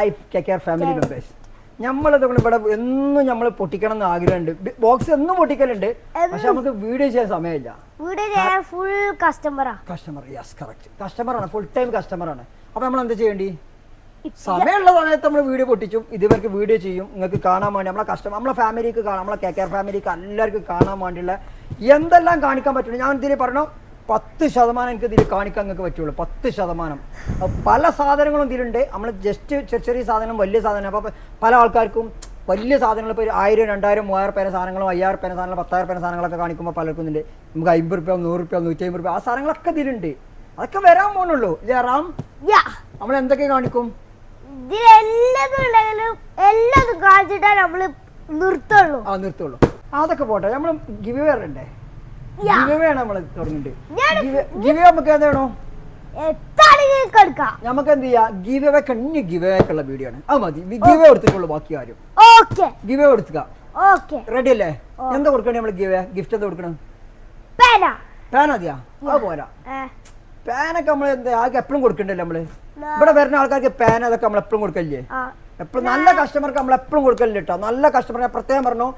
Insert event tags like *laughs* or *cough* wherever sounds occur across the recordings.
I K care family members നമ്മളത് ഇവിടെ എന്നും നമ്മൾ പൊട്ടിക്കണം എന്ന് ആഗ്രഹമുണ്ട്. ബോക്സ് എന്നും പൊട്ടിക്കലുണ്ട്. പക്ഷെ നമുക്ക് വീഡിയോ ചെയ്യാൻ സമയമില്ല. ഫുൾ കസ്റ്റമറാ കസ്റ്റമർ യെസ് കറക്റ്റ് കസ്റ്റമറാണ് ഫുൾ ടൈം കസ്റ്റമറാണ് അപ്പോൾ നമ്മൾ എന്താ ചെയ്യേണ്ടി? സമയമുള്ള സമയത്ത് നമ്മൾ വീഡിയോ പൊട്ടിച്ചു ഇതുവർക്ക് വീഡിയോ ചെയ്യും നിങ്ങൾക്ക് കാണാൻ വേണ്ടി നമ്മളെ കസ്റ്റമർ നമ്മളെ ഫാമിലിക്ക് കാണാം നമ്മളെ കെ കെയർ ഫാമിലിക്ക് എല്ലാവർക്കും കാണാൻ വേണ്ടിയുള്ള എന്തെല്ലാം കാണിക്കാൻ പറ്റുള്ളൂ ഞാൻ ഇതിൽ പറഞ്ഞു പത്ത് ശതമാനം എനിക്ക് ഇതിൽ കാണിക്കാൻ നിങ്ങൾക്ക് പറ്റുള്ളൂ. പത്ത് ശതമാനം. പല സാധനങ്ങളും ഇതിലുണ്ട്. നമ്മൾ ജസ്റ്റ് ചെറിയ ചെറിയ സാധനം വലിയ സാധനം. അപ്പോൾ പല ആൾക്കാർക്കും വലിയ സാധനങ്ങൾ ഇപ്പോൾ ആയിരം രണ്ടായിരം മൂവായിരം പേന സാധനങ്ങളും അയ്യായിരം പേന സാധനങ്ങൾ പത്തായിരം പേന സാധനങ്ങളൊക്കെ കാണിക്കുമ്പോൾ പലർക്കും ഇതിൽ നമുക്ക് അമ്പത് റുപ്യ നൂറ് റുപ്യ നൂറ്റി അമ്പത് റുപ്യ ആ സാധനങ്ങളൊക്കെ ഇതിലുണ്ട്. അതൊക്കെ വരാൻ പോകുന്നുള്ളൂ. ജയറാം യാ. നമ്മൾ എന്തൊക്കെ കാണിക്കും? ഇതിൽ എല്ലാതും ഉണ്ടെങ്കിലും എല്ലാതും കാണിച്ചിട്ടേ നമ്മൾ നിർത്തുള്ളൂ. ആ നിർത്തുള്ളൂ. അതൊക്കെ പോട്ടെ. നമ്മൾ ഗിവ് ഉണ്ടേ? നമ്മൾ തുടങ്ങിയിട്ട്? ഞാൻ- ഗിവ് നമുക്ക് എന്താണോ എത്താണെങ്കിൽ എടുക്കാം നമുക്ക് എന്ത് ചെയ്യാം? ഗിവ് അവേ കണ്ണി ഗിവ് ഉള്ള വീഡിയോ ആണ്. മതി. ഗിവ് ബാക്കി ഗിവ് റെഡി അല്ലേ? എന്താ കൊടുക്കണേ നമ്മൾ ഗിവ് ഗിഫ്റ്റ് എന്താ കൊടുക്കണം? പേന പാൻ മതിയാ? അത് പോരാ. ഏ, പാനൊക്കെ നമ്മൾ എന്താ ആകെ എപ്പോഴും കൊടുക്കണ്ടല്ലോ നമ്മൾ? ഇവിടെ വരുന്ന ആൾക്കാർക്ക് പാൻ അതൊക്കെ നമ്മൾ എപ്പോഴും കൊടുക്കല്ലേ ആ എപ്പോഴും നല്ല കസ്റ്റമർക്ക് നമ്മൾ എപ്പോഴും കൊടുക്കലില്ല കേട്ടോ നല്ല കസ്റ്റമർ ഞാൻ പ്രത്യേകം പറഞ്ഞു.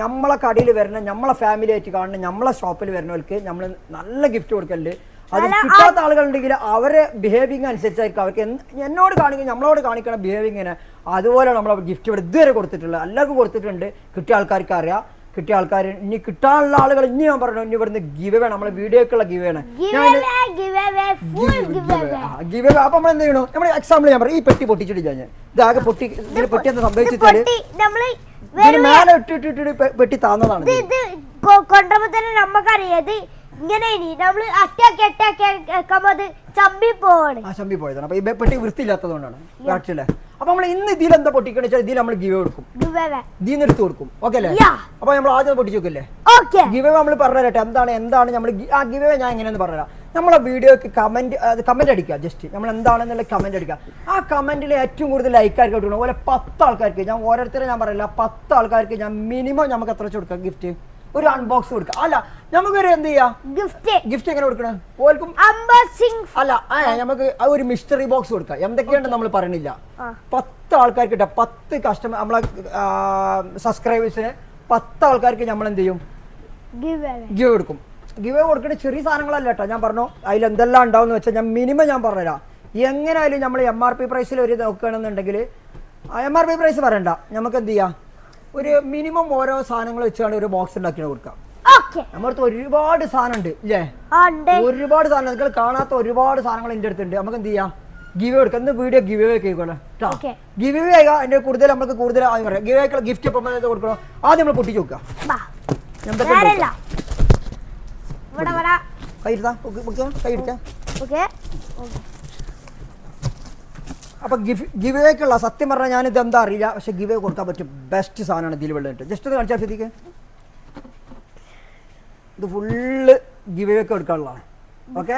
നമ്മളെ കടയിൽ വരുന്ന നമ്മളെ ഫാമിലി ആയിട്ട് കാണുന്ന നമ്മളെ ഷോപ്പിൽ വരുന്നവർക്ക് നമ്മൾ നല്ല ഗിഫ്റ്റ് കൊടുക്കലുണ്ട്. അത് കിട്ടാത്ത ആളുകളുണ്ടെങ്കിൽ അവരെ ബിഹേവിങ് അനുസരിച്ചായിരിക്കും അവർക്ക്. എന്നോട് കാണിക്കുക നമ്മളോട് കാണിക്കണ ബിഹേവിങ്ങിനെ അതുപോലെ നമ്മൾ ഗിഫ്റ്റ് ഇവിടെ ഇതുവരെ കൊടുത്തിട്ടുള്ളത്. എല്ലാവർക്കും കൊടുത്തിട്ടുണ്ട്. കിട്ടിയ ആൾക്കാർക്ക് അറിയാം. കിട്ടിയ ആൾക്കാർ ഇനി കിട്ടാനുള്ള ആളുകൾ ഇനി ഞാൻ പറഞ്ഞു ഇനി ഇവിടുന്ന് ഗിവ് വേണം നമ്മളെ വീഡിയോക്കുള്ള ഗിവ് വേണം ഗിവ് അപ്പൊ നമ്മൾ എന്ത് ചെയ്യണോ? നമ്മൾ എക്സാമ്പിൾ ഞാൻ പറയും. ഈ പെട്ടി പൊട്ടിച്ചിട്ട് ഞാൻ. ഇതാകെ പൊട്ടി ഇതിൽ പൊട്ടി എന്താ സംഭവിച്ചാൽ ഇതിന് പെട്ടി താന്നതാണ് ഇത് തന്നെ നമുക്കറിയാം ഇത് ഇങ്ങനെ ഇനി നമ്മൾ അറ്റാക്കി അറ്റാക്കി ആക്കുമ്പോ അത് ചമ്പി പോവാണ്. ആ ചമ്പി പോയതാണ്. അപ്പൊ ഈ പെട്ടി വൃത്തിയില്ലാത്തതുകൊണ്ടാണ്. കാഴ്ചയില്ലേ അപ്പൊ നമ്മൾ ഇന്ന് ഇതിൽ എന്താ പൊട്ടിക്കണ വെച്ചാൽ ഇതിൽ നമ്മൾ ഗിവ് കൊടുക്കും ഇതിന്ന് എടുത്ത് കൊടുക്കും. ഓക്കെ അല്ലേ. അപ്പൊ നമ്മൾ ആദ്യം പൊട്ടിച്ചു നോക്കില്ലേ? ഗിവ് നമ്മൾ പറഞ്ഞു തരട്ടെ എന്താണ് എന്താണ് നമ്മൾ ആ ഗിവ് ഞാൻ എങ്ങനെയെന്ന് പറഞ്ഞുതരാം നമ്മളെ വീഡിയോക്ക് കമന്റ് കമന്റ് അടിക്കുക ജസ്റ്റ് നമ്മൾ എന്താണെന്നുള്ള കമന്റ് അടിക്കുക. ആ കമന്റിൽ ഏറ്റവും കൂടുതൽ ലൈക്കാർക്ക് കൊടുക്കണം അതുപോലെ പത്ത് ആൾക്കാർക്ക്. ഞാൻ ഓരോരുത്തരെ ഞാൻ പറയില്ല പത്ത് ആൾക്കാർക്ക് ഞാൻ മിനിമം നമുക്ക് എത്ര വെച്ച് കൊടുക്കാം? ഗിഫ്റ്റ് ഒരു അൺബോക്സ് കൊടുക്കാം. അല്ല നമുക്കൊരു എന്ത് ചെയ്യാം? ഗിഫ്റ്റ് ഗിഫ്റ്റ് എങ്ങനെ കൊടുക്കണം? ഓർക്കും അല്ല നമുക്ക് ഒരു മിസ്റ്ററി ബോക്സ് കൊടുക്കാം. എന്തൊക്കെയാണ് നമ്മൾ പറയണില്ല. പത്ത് ആൾക്കാർക്ക് കിട്ടാം. പത്ത് കസ്റ്റമർ നമ്മളെ സബ്സ്ക്രൈബേഴ്സിന് പത്ത് ആൾക്കാർക്ക് നമ്മൾ എന്ത് ചെയ്യും ഗിവ് അവേ ഗിവ് എ കൊടുക്കേണ്ട ചെറിയ സാധനങ്ങളല്ല കേട്ടോ. ഞാൻ പറഞ്ഞു അതിൽ എന്തെല്ലാം ഉണ്ടാവും എന്ന് വെച്ചാൽ ഞാൻ മിനിമം ഞാൻ പറഞ്ഞുതരാം. എങ്ങനെയായാലും നമ്മൾ എം ആർ പി പ്രൈസിൽ ഒരു നോക്കുകയാണെന്നുണ്ടെങ്കിൽ എം ആർ പി പ്രൈസ് പറയണ്ട. നമുക്ക് എന്ത് ചെയ്യാം? ഒരു മിനിമം ഓരോ സാധനങ്ങൾ വെച്ചാണ് ഒരു ബോക്സ് ഉണ്ടാക്കി കൊടുക്കാം. നമ്മളടുത്ത് ഒരുപാട് സാധനം ഉണ്ട്. ഇല്ലേ ഒരുപാട് സാധനം നിങ്ങൾ കാണാത്ത ഒരുപാട് സാധനങ്ങൾ എന്റെ അടുത്തുണ്ട്. നമുക്ക് എന്ത് ചെയ്യാം? ഗിവ് കൊടുക്കാം. ഇന്ന് വീഡിയോ ഗിവ് അവേ കേൾക്കണം Okay. ഗിവ് അവേ ആയി അതിന്റെ കൂടുതൽ നമുക്ക് കൂടുതൽ ആദ്യം പറയാം. ഗിവ് ഗിഫ്റ്റ് കൊടുക്കണം? ആദ്യം നമ്മൾ പൊട്ടിച്ച് നോക്കാം എന്തൊക്കെ ഇവിടെ കൈ എടുത്താ കൈ എടുക്കാം ഓക്കെ. അപ്പൊ ഗിവേക്കുള്ള സത്യം പറഞ്ഞാൽ ഞാൻ ഇത് എന്താ അറിയില്ല. പക്ഷെ ഗിവേ കൊടുക്കാൻ പറ്റും. ബെസ്റ്റ് സാധനമാണ് ഇതിൽ വെള്ളം ജസ്റ്റ് ഒന്ന് കാണിച്ചാൽ സ്ഥിതിക്ക് ഇത് ഫുള്ള് ഗിവേക്ക് എടുക്കാനുള്ളതാണ്. ഓക്കെ?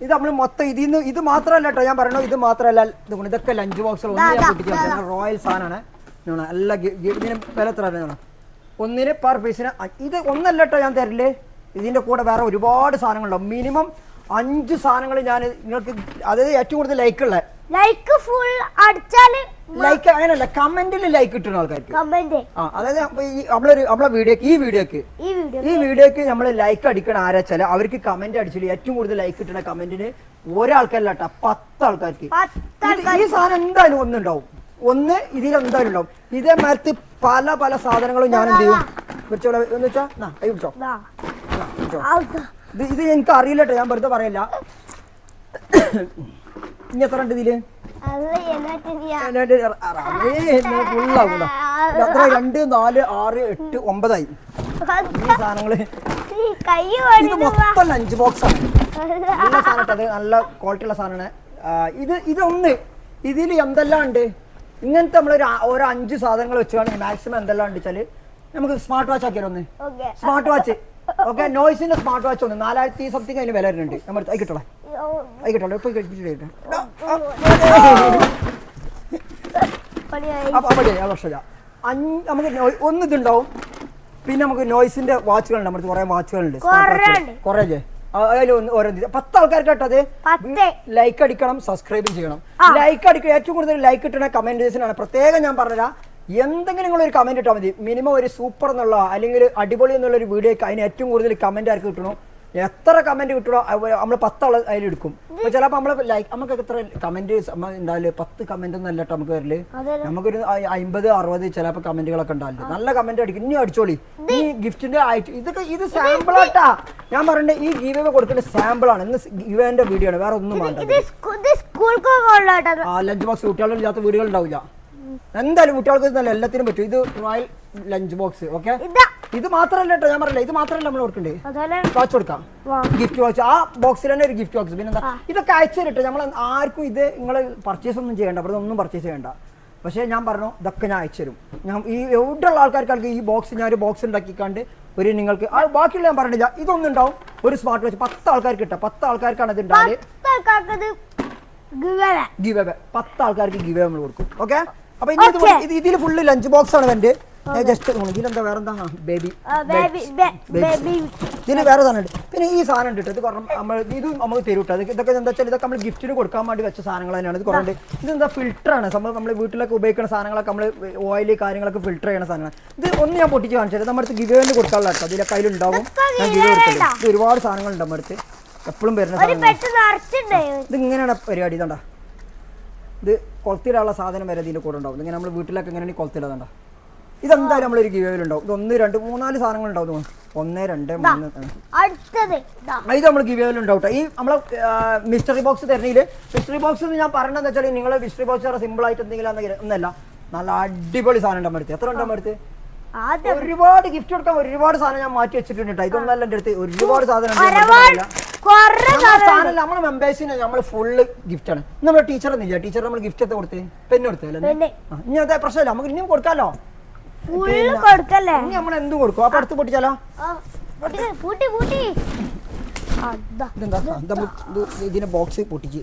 ഇത് നമ്മൾ മൊത്തം ഇതിൽ നിന്ന് ഇത് മാത്രമല്ല കേട്ടോ ഞാൻ പറയണോ ഇത് മാത്രമല്ല ഇത് ഇതൊക്കെ ലഞ്ച് ബോക്സ് ഒന്ന് റോയൽ സാധനമാണ് ഗി- ഇതിന് വില എത്ര ഒന്നിന് പെർ പീസിന് ഇത് ഒന്നല്ല കേട്ടോ ഞാൻ തരില്ലേ? ഇതിന്റെ കൂടെ വേറെ ഒരുപാട് സാധനങ്ങളുണ്ടാവും മിനിമം അഞ്ച് സാധനങ്ങൾ ഞാൻ നിങ്ങൾക്ക് അതായത് ഏറ്റവും കൂടുതൽ ലൈക്ക് ഉള്ളത് ലൈക്ക് ഫുൾ അടിച്ചാൽ ലൈക്ക് അങ്ങനെയല്ല കമന്റിൽ ലൈക്ക് കിട്ടുന്ന ആൾക്കാർക്ക്. കമന്റ് ആ അതായത് ഈ നമ്മളൊരു നമ്മളെ വീഡിയോക്ക് ഈ വീഡിയോക്ക് ഈ വീഡിയോ ഈ വീഡിയോക്ക് നമ്മൾ ലൈക്ക് അടിക്കണ ആരാച്ചാൽ അവർക്ക് കമന്റ് അടിച്ചിട്ട് ഏറ്റവും കൂടുതൽ ലൈക്ക് കിട്ടുന്ന കമന്റിന് ഒരാൾക്കല്ല കേട്ടോ പത്ത് ആൾക്കാർക്ക് ഈ സാധനം എന്തായാലും ഒന്നുണ്ടാവും. ഒന്ന് ഇതിൽ എന്തായാലും ഉണ്ടാവും. ഇതേ മരത്ത് പല പല സാധനങ്ങളും ഞാൻ എന്ത് ചെയ്യും? വെച്ചോളെ എന്ന് വെച്ചാ. നാ, കൈ പിടിച്ചോ ഇത് ഇത് എനിക്ക് അറിയില്ല കേട്ടോ ഞാൻ വെറുതെ പറയില്ല. ഇനി എത്ര ഉണ്ട് ഇതിൽ? എത്ര? രണ്ട് നാല് ആറ് എട്ട് ഒമ്പതായി. ഈ സാധനങ്ങൾ ഇത് മൊത്തം അഞ്ച് ബോക്സ് ആണ് നല്ല സാധനം അത് നല്ല ക്വാളിറ്റി ഉള്ള സാധനമാണ്. ഇത് ഇതൊന്ന് ഇതിൽ എന്തെല്ലാം ഉണ്ട്? ഇങ്ങനത്തെ നമ്മൾ ഒരു അഞ്ച് സാധനങ്ങൾ വെച്ചുകൊണ്ട് മാക്സിമം എന്തെല്ലാം ഉണ്ട് വെച്ചാൽ നമുക്ക് സ്മാർട്ട് വാച്ച് ആക്കിയാലോ ഒന്ന്? സ്മാർട്ട് വാച്ച് ഓക്കെ നോയ്സിന്റെ സ്മാർട്ട് വാച്ച് ഉണ്ട്. നാലായിരത്തി സംതിങ് അതിന് വില വരുന്നുണ്ട്. നമ്മൾ ആയിക്കോട്ടെ. ആയിക്കോട്ടെ അത് കിട്ടോളെ ഇപ്പൊ കഴിച്ചിട്ട് പണിയായി. അപ്പൊ അവിടെ ആ അഞ്ച് നമുക്ക് ഒന്ന് ഇതുണ്ടാവും. പിന്നെ നമുക്ക് നോയ്സിന്റെ വാച്ചുകളുണ്ട് നമ്മുടെ കുറെ വാച്ചുകളുണ്ട് കുറേ അല്ലേ ഓരോ. പത്ത് ആൾക്കാർക്ക് കേട്ടത്. ലൈക്ക് അടിക്കണം സബ്സ്ക്രൈബും ചെയ്യണം. ലൈക്ക് അടിക്കണം. ഏറ്റവും കൂടുതൽ ലൈക്ക് കിട്ടണ കമന്റേഴ്സിനാണ് പ്രത്യേകം ഞാൻ പറഞ്ഞുതരാം. എന്തെങ്കിലും ഒരു കമന്റ് ഇട്ടാൽ മതി. മിനിമം ഒരു സൂപ്പർ എന്നുള്ള അല്ലെങ്കിൽ അടിപൊളി എന്നുള്ള ഒരു വീഡിയോക്ക് അതിന് ഏറ്റവും കൂടുതൽ കമന്റ് ആർക്ക് കിട്ടണോ? എത്ര കമന്റ് കിട്ടണോ നമ്മൾ പത്താൾ അതിലെടുക്കും. അപ്പൊ ചിലപ്പോൾ നമ്മൾ ലൈക്ക് നമുക്ക് എത്ര കമന്റ് ഉണ്ടാവില്ല പത്ത് കമന്റ് ഒന്നും അല്ല നമുക്ക് വരൽ. നമുക്കൊരു അമ്പത് അറുപത് ചിലപ്പോൾ കമന്റുകളൊക്കെ ഉണ്ടാവില്ല നല്ല കമന്റ് അടിക്കും. ഇനി അടിച്ചോളി. ഈ ഗിഫ്റ്റിന്റെ ആയിട്ട് ഇതൊക്കെ ഇത് സാമ്പിൾ ആട്ടാ. ഞാൻ പറയണ്ടേ ഈ ഗീവ് കൊടുക്കുന്ന സാമ്പിൾ ആണ്. ഇന്ന് ഗീവേന്റെ വീഡിയോ ആണ്. വേറെ ഒന്നും വേണ്ട ലഞ്ച് ബോക്സ് കുട്ടികളില്ലാത്ത വീടുകൾ ഉണ്ടാവില്ല. എന്തായാലും കുട്ടികൾക്ക് നല്ല എല്ലാത്തിനും പറ്റും. ഇത് റോയൽ ലഞ്ച് ബോക്സ് ഓക്കെ ഇതാ. മാത്രമല്ല കേട്ടോ ഞാൻ പറയില്ല ഇത് മാത്രമല്ല നമ്മൾ കൊടുക്കണ്ടേ? വാച്ച് കൊടുക്കാം. ഗിഫ്റ്റ് വാച്ച് ആ ബോക്സിൽ തന്നെ ഒരു ഗിഫ്റ്റ് വാച്ച് പിന്നെന്താ? ഇതൊക്കെ അയച്ചു തരട്ടെ. നമ്മൾ ആർക്കും ഇത് നിങ്ങൾ പർച്ചേസ് ഒന്നും ചെയ്യണ്ട. അവിടെ ഒന്നും പർച്ചേസ് ചെയ്യണ്ട. പക്ഷേ ഞാൻ പറഞ്ഞു ഇതൊക്കെ ഞാൻ അയച്ചു തരും. ഞാൻ ഈ എവിടെയുള്ള ആൾക്കാർക്ക് ഈ ബോക്സ് ഞാൻ ഒരു ബോക്സ് ഉണ്ടാക്കിക്കാണ്ട് ഒരു നിങ്ങൾക്ക് ആ ബാക്കിയുള്ള ഞാൻ പറഞ്ഞില്ല. ഇതൊന്നും ഉണ്ടാവും. ഒരു സ്മാർട്ട് വാച്ച് പത്ത് ആൾക്കാർക്ക് കിട്ടാം. പത്ത് ആൾക്കാർക്കാണ് ഇത് അവേ പത്ത് ആൾക്കാർക്ക് ഗിവ് നമ്മൾ കൊടുക്കും. ഓക്കെ അപ്പൊ ഇനി ഇത്. ഇത് ഇതിൽ ഫുള്ള് ലഞ്ച് ബോക്സ് ആണ് എന്റെ ജസ്റ്റ് ഇതിലെന്താ വേറെ എന്താ ബേബി ബേബി ബേബി ഇതിന് വേറെ സാധനം ഉണ്ട്. പിന്നെ ഈ സാധനം ഉണ്ട്. ഇത് കുറേ നമ്മൾ ഇത് നമുക്ക് തരും കേട്ടോ. ഇത് ഇതൊക്കെ എന്താ വെച്ചാൽ ഇതൊക്കെ നമ്മൾ ഗിഫ്റ്റിന് കൊടുക്കാൻ വേണ്ടി വെച്ച സാധനങ്ങൾ തന്നെയാണ്. ഇത് കുറേ ഉണ്ട്. ഇതെന്താ ഫിൽറ്റർ ആണ്. സംഭവം നമ്മൾ വീട്ടിലൊക്കെ ഉപയോഗിക്കുന്ന സാധനങ്ങളൊക്കെ നമ്മൾ ഓയിൽ കാര്യങ്ങളൊക്കെ ഫിൽറ്റർ ചെയ്യുന്ന സാധനങ്ങൾ ഇത് ഒന്ന് ഞാൻ പൊട്ടിച്ച് കാണിച്ചത് നമ്മുടെ അടുത്ത് ഗിവേന് കൊടുക്കാനുള്ള കേട്ടോ. അതിലെ കയ്യിലുണ്ടാവും ഞാൻ ഗിവ് കൊടുക്കില്ല ഇത് ഒരുപാട് സാധനങ്ങളുണ്ട് നമ്മുടെ അടുത്ത്. എപ്പോഴും വരുന്ന ഒരു സാധനങ്ങൾ പെട്ട് നിറച്ചിണ്ടായി ഇത് ഇങ്ങനെയാണ് പരിപാടി. ഇതാണ്ടാ. ഇത് കൊളത്തിടാനുള്ള സാധനം വരെ ഇതിന്റെ കൂടെ ഉണ്ടാവും. ഇങ്ങനെ നമ്മൾ വീട്ടിലൊക്കെ ഇങ്ങനെ കൊളത്തിടാതണ്ട? ഇതെന്തായാലും നമ്മളൊരു ഗിവേയിൽ ഉണ്ടാവും. ഇത് ഒന്ന് രണ്ട് മൂന്നാൽ സാധനങ്ങൾ ഉണ്ടാവും ഒന്ന് രണ്ട് മൂന്ന്. അടുത്തത്. ഇതാ നമ്മൾ ട്ടോ. ഈ നമ്മൾ മിസ്റ്ററി ബോക്സ് തരണയിൽ മിസ്റ്ററി ബോക്സ് എന്ന് ഞാൻ പറഞ്ഞതെന്ന് വെച്ചാൽ നിങ്ങൾ മിസ്റ്ററി ബോക്സ് സിമ്പിൾ ആയിട്ട് എന്തെങ്കിലും ഒന്നല്ല. നല്ല അടിപൊളി സാധനം ഉണ്ട് എടുത്ത് എത്ര ഉണ്ട് എടുത്ത് ഒരുപാട് ഗിഫ്റ്റ് കൊടുക്കാൻ ഒരുപാട് സാധനം ഞാൻ മാറ്റി വെച്ചിട്ടുണ്ട് ട്ടോ. ഇതൊന്നല്ല എന്റെ അടുത്ത്. ഒരുപാട് സാധനം നമ്മളെ മെമ്പേഴ്സിന് നമ്മൾ ഫുള്ള് ഗിഫ്റ്റ് ആണ്. നമ്മുടെ ടീച്ചർ ഒന്നില്ല ടീച്ചർ നമ്മൾ ഗിഫ്റ്റ് ഒക്കെ കൊടുത്തേ പെണ്ണ് കൊടുത്തല്ലേ. ഇനി അതെ പ്രശ്നമില്ല. നമുക്ക് ഇനിയും കൊടുക്കാലോ? ഇനി നമ്മൾ എന്ത് കൊടുക്കും? അപ്പൊ അടുത്ത് പൊട്ടിച്ചാലോ? ഇതിന്റെ ബോക്സ് പൊട്ടിച്ച്.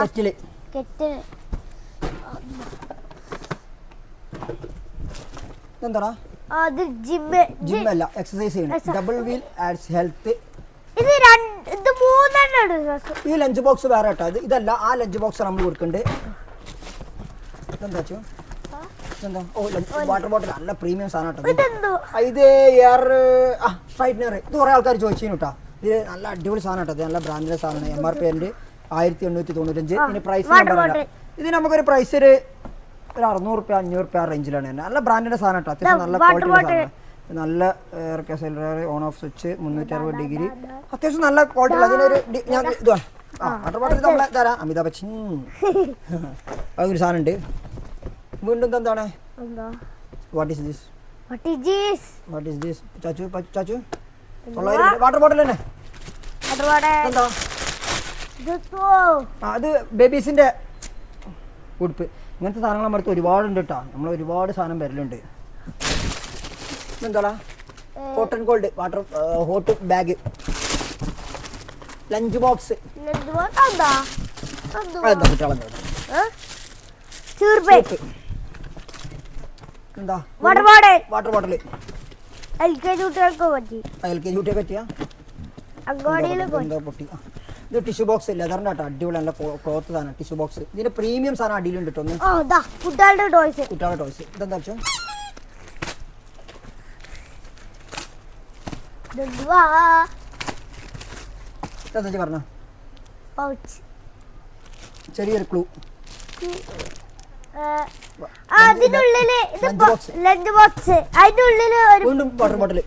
കെറ്റിൽ കെറ്റ് ഇതെന്താടാ? അത് ജിം ജിം അല്ല എക്സസൈസ് ചെയ്യണം. ഡബിൾ വീൽ ആഡ്സ് ഹെൽത്ത് ഇത് രണ്ട് ഇത് മൂന്നെണ്ണം ഈ ലഞ്ച് ബോക്സ് വേറെ കേട്ടോ. ഇത് ഇതല്ല ആ ലഞ്ച് ബോക്സ് നമ്മൾ കൊടുക്കുന്നുണ്ട് ചോ ഇതെന്താ? ഓ വാട്ടർ ബോട്ടിൽ നല്ല പ്രീമിയം സാധനം കേട്ടോ ഇത്. എയർ ആ സ്ട്രൈറ്റ്നർ ഇത് കുറേ ആൾക്കാർ ചോദിച്ചു കേട്ടോ ഇത് നല്ല അടിപൊളി സാധനം കേട്ടോ. നല്ല ബ്രാൻഡിലെ സാധനം. എം ആർ പി എന്റെ ആയിരത്തി എണ്ണൂറ്റി തൊണ്ണൂറ്റഞ്ച് ഇതിന് പ്രൈസ് ഇത് നമുക്കൊരു പ്രൈസ് ഒരു അറുന്നൂറ് റുപ്യ അഞ്ഞൂറ് റുപ്യ റേഞ്ചിലാണ് നല്ല ബ്രാൻഡിന്റെ സാധനം കേട്ടോ. അത്യാവശ്യം നല്ല ക്വാളിറ്റി സാധനം. നല്ല എയർ കസലർ ഓൺ ഓഫ് സ്വിച്ച് മുന്നൂറ്റി അറുപത് ഡിഗ്രി. അത്യാവശ്യം നല്ല ക്വാളിറ്റി ഉള്ള അതിനൊരു ഡി- ഞാൻ ഇത് വേണം. ആ വാട്ടർ ബോട്ടിൽ നമ്മളെ തരാം. അമിതാഭ് ബച്ചൻ. അതൊരു സാധനമുണ്ട്. വീണ്ടും എന്താണ് എന്താ? What is this what is? What is this Chachu Chachu. Water bottle തന്നെ. എന്താ? അത് ബേബീസിന്റെ ഉടുപ്പ്. ഇങ്ങനത്തെ സാധനങ്ങൾ നമ്മുടെ അടുത്ത് ഒരുപാടുണ്ട് കേട്ടോ നമ്മൾ ഒരുപാട് സാധനം വരലുണ്ട്. എന്താടാ cotton cold water hot bag lunch box? അതെന്താ? കുട്ടികളെ. എന്താ. വാട്ടർ ബോട്ടിൽ LKG കുട്ടികൾക്ക് പറ്റി. എൽ കെ ജി കുട്ടിയെ പറ്റിയാ? എന്താ പൊട്ടി? ഇത് ടിഷ്യൂ ബോക്സ് ലെതറിന്റെ കേട്ടോ അടിപൊളി നല്ല ക്ലോത്ത് സാധനം ടിഷ്യൂ ബോക്സ് ഇതിന്റെ പ്രീമിയം സാധനം അടിയിലുണ്ട് കേട്ടോ കുട്ടികളുടെ ടോയ്സ് കുട്ടികളുടെ ടോയ്സ് ഇതെന്താ വെച്ചോ ഇതെന്തുവാ ഇതെന്താ പറഞ്ഞ? ചെറിയൊരു ക്ലൂ. അതിനുള്ളിൽ. Lunch box. അതിന്റെ ഉള്ളിൽ ഒരു വീണ്ടും വാട്ടർ ബോട്ടിൽ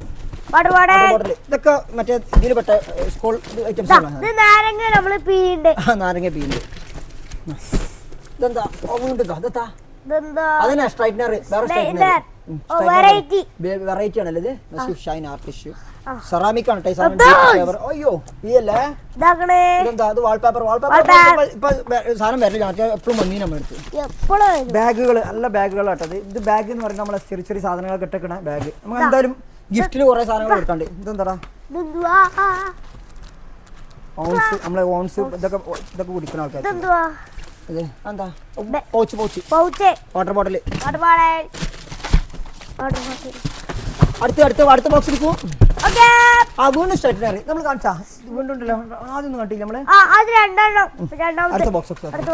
വാട്ടർ ബോട്ടിൽ ഇതൊക്കെ മറ്റേ ഇതിൽ പെട്ട സ്കൂൾ ഐറ്റംസ് ആണ്? ഇത് നാരങ്ങ നമ്മൾ പീണ്ട് നാരങ്ങ ഇതെന്താ? ഓ വീണ്ടും ഇതാ. ഇതെത്താ ഇതെന്താ? അതിനാ സ്ട്രൈറ്റ്നർ വേറെ Straightener. Variety. വെറൈറ്റി ആണല്ലോ ഇത്? Naseef shine art tissue ceramic ആണ്? ടൈ സാധനം അതാ. deep flavor. അയ്യോ ഇതാക്കണേ. ഇതെന്താ? അത് വാൾപേപ്പർ വാൾപേപ്പർ. ഇപ്പൊ സാധനം വരില്ല എപ്പോഴും വന്നീ നമ്മൾ എടുത്ത് ബാഗുകൾ നല്ല ബാഗുകളാട്ടത് ഇത്. ബാഗ് എന്ന് പറയുന്നത് നമ്മളെ ചെറിയ ചെറിയ സാധനങ്ങളൊക്കെ ഇട്ടേക്കണ ബാഗ് നമുക്ക് എന്തായാലും ഗിഫ്റ്റിന് കുറെ സാധനങ്ങൾ കൊടുക്കണ്ട്. ഇതെന്താടാ? ഓൺസ് നമ്മളെ ഓൺസ് ഇതൊക്കെ ഇതൊക്കെ കുടിക്കുന്ന ആൾക്കാർ എന്താ? Pouch pouch pouch water bottle water bottle അടുത്ത അടുത്ത അടുത്ത ബോക്സ് എടുക്കൂ. ആ വീണ്ടും സ്ട്രൈറ്റ്നറി നമ്മൾ കാണിച്ചാ? വീണ്ടും ഉണ്ടല്ലോ. ആദ്യം ഒന്നും കണ്ടില്ല നമ്മൾ. അത് രണ്ടെണ്ണം. അടുത്ത ബോക്സ് അടുത്ത.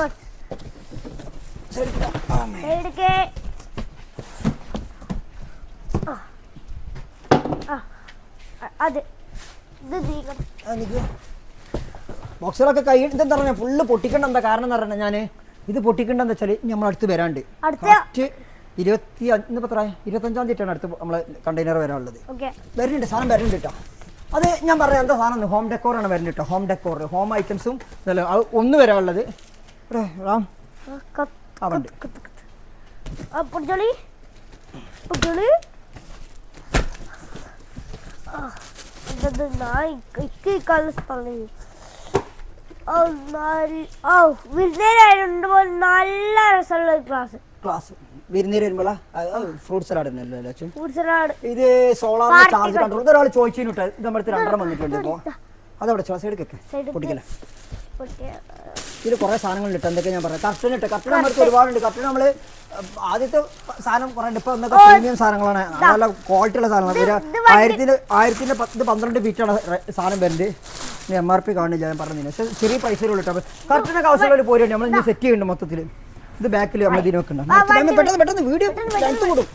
അ- അത്. ബോക്സുകളൊക്കെ കൈ എന്താ പറഞ്ഞ ഫുള്ള് പൊട്ടിക്കണ്ട എന്താ കാരണം എന്ന് പറഞ്ഞാൽ ഞാൻ ഇത് പൊട്ടിക്കണ്ടെന്ന് വെച്ചാൽ വെച്ചാൽ നമ്മൾ അടുത്ത്. വരാണ്ട് അടുത്ത ഇരുപത്തി ഇന്ന് പത്ര ഇരുപത്തഞ്ചാം തീയതിയാണ് അടുത്ത് നമ്മൾ കണ്ടെയ്നർ വരാനുള്ളത്. വരുന്നുണ്ട് സാധനം വരുന്നുണ്ട് കേട്ടോ അത് ഞാൻ പറയാം എന്താ സാധനം ഹോം ഡെക്കോറാണ് വരുന്നത് കേട്ടോ ഹോം ഡെക്കോർ ഹോം ഐറ്റംസും ഇതല്ല അത് ഒന്ന് വരാനുള്ളത്. റാം നല്ല രസമുള്ള ക്ലാസ് ക്ലാസ് വിരുന്നേര് വരുമ്പോഴാ ഫ്രൂട്ട് സലാഡ് തന്നെയല്ലോ ഫുഡ് സലാഡ് ഇത് സോളാർ ചാർജ് കണ്ട്രോൾ കൺട്രോൾ ഒരാൾ ചോദിച്ചു കേട്ടോ ഇത് നമ്മുടെ അടുത്ത് രണ്ടെണ്ണം വന്നിട്ടുണ്ട് ഇപ്പോൾ അതവിടെ സൈഡ് Side പൊട്ടിക്കല ഇതിൽ കുറേ സാധനങ്ങളുണ്ട് കേട്ടോ എന്തൊക്കെ ഞാൻ പറയാം കർട്ടൻ ഇട്ട് കർട്ടൻ നമ്മുടെ ഒരുപാടുണ്ട്. കർട്ടൻ നമ്മൾ ആദ്യത്തെ സാധനം കുറേ ഉണ്ട്. ഇപ്പോൾ എന്നൊക്കെ പ്രീമിയം സാധനങ്ങളാണ്. നല്ല ക്വാളിറ്റി ഉള്ള സാധനങ്ങളാണ് ഒരു ആയിരത്തിന് ആയിരത്തിന്റെ പത്ത് പന്ത്രണ്ട് ബീറ്റാണ് സാധനം വരുന്നത്. എം ആർ പി കാണില്ല ഞാൻ പറഞ്ഞില്ല. പക്ഷേ ചെറിയ പൈസ ഉള്ളൂ കേട്ടോ. കർട്ടനൊക്കെ ആവശ്യമുള്ള പോരുണ്ട് നമ്മൾ ഇനി സെറ്റ് ചെയ്യുന്നുണ്ട് മൊത്തത്തിൽ ഇത് ബാക്കിൽ നമ്മൾ ഇതിന് വെക്കുന്നുണ്ട് പെട്ടെന്ന് പെട്ടെന്ന് വീഡിയോ ലെങ്ത് കൂടും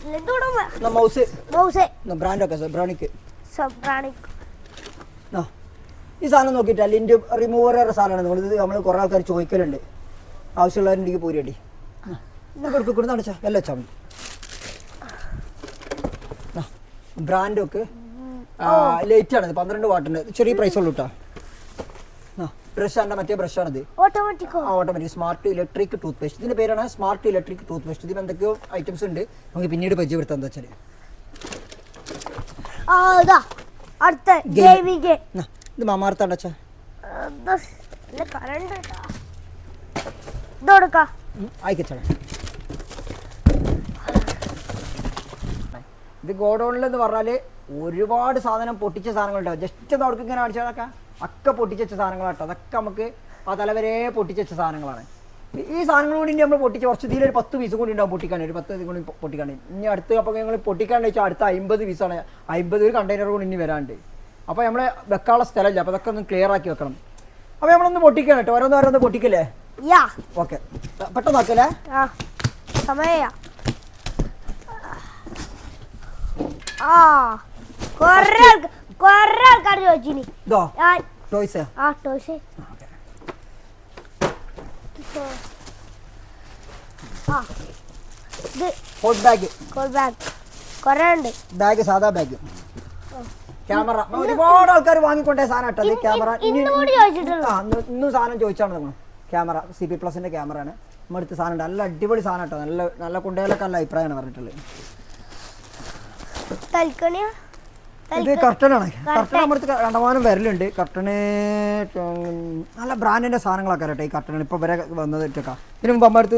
മൗസ് മൗസെ ബ്രാൻഡൊക്കെ ബ്രൗണിക്ക് സബ്രാണിക് നോ ഈ സാധനം നോക്കിയിട്ട് ലിന്റെ റിമൂവർ സാധനമാണ് നമ്മൾ ഇത് നമ്മൾ കുറേ ആൾക്കാർ ചോദിക്കലുണ്ട്. ആവശ്യമുള്ളവരുണ്ടെങ്കിൽ പോരടി കൊടുക്കൂടെ നടച്ചാ എല്ലാം വെച്ചാൽ മതി. ബ്രാൻഡൊക്കെ ലേറ്റ് ആണ്. പന്ത്രണ്ട് വാട്ടുണ്ട് ചെറിയ പ്രൈസ് ഉള്ളൂ കേട്ടോ ബ്രഷാണ് മറ്റേ ബ്രഷാണിത് ഓട്ടോമാറ്റിക്കോ ആ automatic smart electric toothpaste ഇതിന്റെ പേരാണ് സ്മാർട്ട് ഇലക്ട്രിക് ടൂത്ത് പേസ്റ്റ് ഇതിന് എന്തൊക്കെയോ ഐറ്റംസ് ഉണ്ട്. നമുക്ക് പിന്നീട് പരിചയപ്പെടുത്താം എന്താ വെച്ചാൽ അടുത്ത ഗെയിമിംഗ് ഇത് മാമാർത്താണ് അച്ഛാ. കറണ്ട് ഇതെടുക്ക ആയിക്കച്ചട ഇത്. ഗോഡൗണിൽ എന്ന് പറഞ്ഞാൽ ഒരുപാട് സാധനം പൊട്ടിച്ച സാധനങ്ങളുണ്ടാവും. ജസ്റ്റ് ഒന്ന് അവർക്ക് ഇങ്ങനെ അടിച്ചാലൊക്കെ ഒക്കെ പൊട്ടിച്ച സാധനങ്ങളാട്ടോ. അതൊക്കെ നമുക്ക് ആ തലവരെ പൊട്ടിച്ച സാധനങ്ങളാണ്. ഈ- സാധനങ്ങൾ കൊണ്ട് നമ്മൾ പൊട്ടിച്ച് കുറച്ച് തീരെ ഒരു പത്ത് പീസ് കൂടി ഉണ്ടാവും പൊട്ടിക്കാൻ. ഒരു പത്ത് കൊണ്ട് പൊട്ടിക്കാൻ. ഇനി അടുത്ത് അപ്പോൾ ഞങ്ങൾ പൊട്ടിക്കാണ്ട് വെച്ചാൽ അടുത്ത അമ്പത് പീസാണ് അമ്പത് ഒരു കണ്ടെയ്നർ കൊണ്ട് ഇനി വരാണ്ട്. അപ്പോൾ നമ്മൾ വെക്കാനുള്ള സ്ഥലമില്ല. അപ്പോൾ അതൊക്കെ ഒന്ന് ക്ലിയർ ആക്കി വെക്കണം. അപ്പോൾ നമ്മളൊന്ന് പൊട്ടിക്കണം കേട്ടോ. ഓരോന്ന് ഓരോന്ന് പൊട്ടിക്കല്ലേ? യാ. ഓക്കെ. പെട്ടെന്ന് ആക്കല്ലേ സമയ ആ. കൊറേ കൊറേ ആൾക്കാർ ചോദിച്ചിനി ഇതോ? ഞാൻ ടോയ്സ് ആ ടോയ്സ് ആ ഇത്. ഹോട്ട് ബാഗ് ബാഗ് കൊറേ ഉണ്ട്. ബാഗ് സാധാ ബാഗ് ക്യാമറ ഒരുപാട് ആൾക്കാർ വാങ്ങിക്കൊണ്ടേ സാധനം ഇട്ടത് ക്യാമറ ഇന്ന് സാധനം ചോദിച്ചാണ് നമ്മൾ ക്യാമറ സി പി പ്ലസിന്റെ ക്യാമറ ആണ്. നമ്മുടെ സാധനം നല്ല അടിപൊളി സാധനം കേട്ടോ നല്ല നല്ല കൊണ്ടുപോയാലൊക്കെ നല്ല അഭിപ്രായമാണ് പറഞ്ഞിട്ടുള്ളത്. തൽക്കണിയാ? ഇത് കർട്ടനാണ്. കർട്ടൻ നമ്മുടെ കണ്ടമാനം വരലുണ്ട്. കർട്ടന് നല്ല ബ്രാൻഡിന്റെ സാധനങ്ങളൊക്കെ കേട്ടോ ഈ കർട്ടൻ ഇപ്പൊ വരെ വന്നത് ഇട്ടേക്കാം ഇതിന് മുമ്പ് അടുത്ത്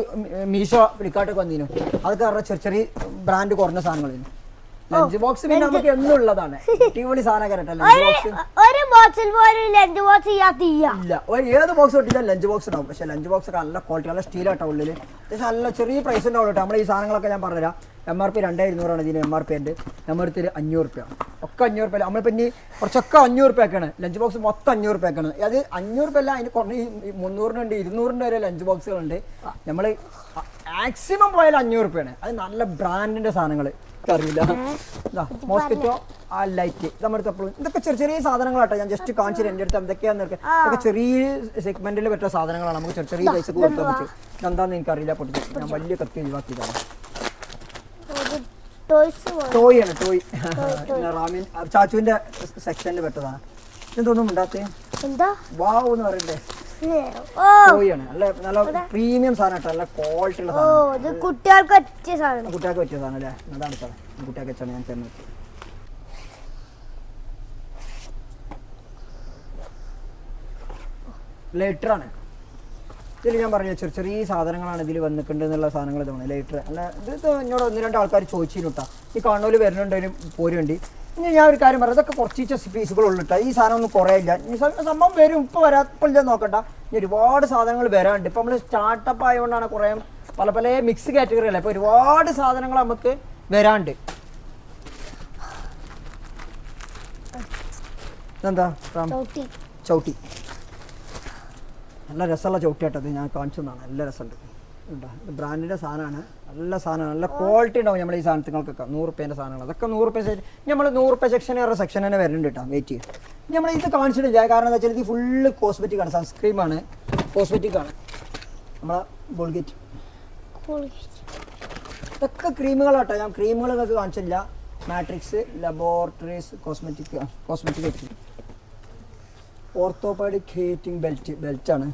മീഷോ ഫ്ലിപ്കാർട്ടൊക്കെ വന്നിരുന്നു അതൊക്കെ അവരുടെ ചെറിയ ചെറിയ ബ്രാൻഡ് കുറഞ്ഞ സാധനങ്ങളായിരുന്നു. ലഞ്ച് ബോക്സ് പിന്നെ നമുക്ക് എന്നുള്ളതാണ്. അടിപൊളി സാധനം ഒരു ബോക്സിൽ പോലും ലഞ്ച് ബോക്സ് ഇല്ല ഒരു ഏത് ബോക്സ് കിട്ടിയാലും ലഞ്ച് ബോക്സ് ഉണ്ടാവും പക്ഷെ ലഞ്ച് ബോക്സ് ഒക്കെ നല്ല ക്വാളിറ്റി നല്ല സ്റ്റീലാട്ടോ ഉള്ളിൽ പക്ഷേ നല്ല ചെറിയ പ്രൈസ് ഉണ്ടാവും കേട്ടോ നമ്മൾ ഈ സാധനങ്ങളൊക്കെ ഞാൻ പറഞ്ഞുതരാം. എം ആർ പി രണ്ടേ ഇരുന്നൂറാണ് ഇതിന് എം ആർ പി ഉണ്ട്. നമ്മുടെ അടുത്ത് അഞ്ഞൂറ് റുപ്യ ഒക്കെ അഞ്ഞൂറ് റുപ്യ നമ്മളിപ്പോൾ ഇനി കുറച്ചൊക്കെ അഞ്ഞൂറ് റുപ്യക്കാണ് ലഞ്ച് ബോക്സ് മൊത്തം അഞ്ഞൂറ് റുപ്യക്കാണ് അത് അഞ്ഞൂറ് റുപ്യ അല്ല അതിന് കുറഞ്ഞ മുന്നൂറിനുണ്ട് ഇരുന്നൂറിന്റെ വരെ ലഞ്ച് ബോക്സുകളുണ്ട് നമ്മൾ മാക്സിമം പോയാൽ അഞ്ഞൂറ് രൂപയാണ് അത് നല്ല ബ്രാൻഡിന്റെ സാധനങ്ങൾ അറിയില്ല മോസ്കിറ്റോ ആ ലൈറ്റ് നമ്മുടെ എപ്പോഴും ഇതൊക്കെ ചെറിയ ചെറിയ സാധനങ്ങളാട്ടോ. ഞാൻ ജസ്റ്റ് കാണിച്ചു എന്റെ അടുത്ത് എന്തൊക്കെയാന്ന് ഇതൊക്കെ ചെറിയ സെഗ്മെന്റിൽ പറ്റുന്ന സാധനങ്ങളാണ്. നമുക്ക് ചെറിയ ചെറിയ പൈസ കൊടുക്കാൻ പറ്റും എന്താന്ന് എനിക്ക് അറിയില്ല പൊട്ടിച്ച്. ഞാൻ വലിയ കത്തി ഒഴിവാക്കിയതാണ്. ടോയ് ആണ് ടോയ് *laughs* റാമിൻ ചാച്ചുവിന്റെ സെക്ഷനിൽ പെട്ടതാണ്. ഇതൊന്നും ഉണ്ടാത്തേ വാവ് എന്ന് പറയണ്ടേ ടോയ് നല്ല നല്ല പ്രീമിയം സാധനം കേട്ടോ. നല്ല ക്വാളിറ്റി ഉള്ള സാധനം. കുട്ടികൾക്ക് പറ്റിയ സാധനം. കുട്ടിയൊക്കെ സാധനം അല്ലേ? അതാണ് സാറേ കുട്ടികൾക്ക് വെച്ചാണ് ഞാൻ തന്നത് ആണ്. ഇതിൽ ഞാൻ പറഞ്ഞു ചെറിയ ചെറിയ സാധനങ്ങളാണ് ഇതിൽ വന്നിട്ടുണ്ട് എന്നുള്ള സാധനങ്ങൾ ഇതാണ്. ലേറ്റർ അല്ല ഇത് ഇത് എന്നോട് ഒന്ന് രണ്ട് ആൾക്കാർ ചോദിച്ചിരുന്നു കേട്ടോ ഈ കാണുന്നവർ വരുന്നുണ്ടെങ്കിലും പോരുണ്ട്. ഇനി ഞാൻ ഒരു കാര്യം പറയാം. ഇതൊക്കെ കുറച്ച് പീസുകൾ ഉള്ളിട്ടാ ഈ സാധനം ഒന്നും കുറയില്ല. ഇല്ല സംഭവം വരും. ഇപ്പോൾ വരാപ്പോൾ ഞാൻ നോക്കണ്ട. ഇനി ഒരുപാട് സാധനങ്ങൾ വരാനുണ്ട്. ഇപ്പോൾ നമ്മൾ സ്റ്റാർട്ടപ്പ് ആയതുകൊണ്ടാണ് കുറേ പല പല മിക്സ് കാറ്റഗറി അല്ലേ അപ്പോൾ ഒരുപാട് സാധനങ്ങൾ നമുക്ക് വരാണ്ട് എന്താ ചവിട്ടി. നല്ല രസമുള്ള ചവിട്ടി കേട്ടത് ഞാൻ കാണിച്ചു തന്നാണ് നല്ല രസമുണ്ട്. ബ്രാൻഡിന്റെ സാധനമാണ്. നല്ല സാധനമാണ് നല്ല ക്വാളിറ്റി ഉണ്ടാവും നമ്മൾ ഈ സാധനങ്ങൾക്കൊക്കെ. നൂറ് റുപ്യേന്റെ സാധനങ്ങൾ. അതൊക്കെ നൂറ് റുപ്യ നമ്മൾ നൂറ് റുപ്യ സെക്ഷൻ വേറെ സെക്ഷൻ തന്നെ വരുന്നുണ്ട് കേട്ടോ വെയിറ്റ് ചെയ്യും. നമ്മൾ ഇത് കാണിച്ചിട്ടില്ല. കാരണം എന്താ വെച്ചാൽ ഇത് ഫുള്ള് കോസ്മെറ്റിക് ആണ്. സൺസ്ക്രീം ആണ്. കോസ്മെറ്റിക് ആണ്. നമ്മളെ ബോൾഗേറ്റ് ഇതൊക്കെ ക്രീമുകളാട്ടോ ഞാൻ ക്രീമുകൾ നിങ്ങൾക്ക് കാണിച്ചില്ല matrix laboratories cosmetic cosmetic orthopaedic heating belt ബെൽറ്റാണ്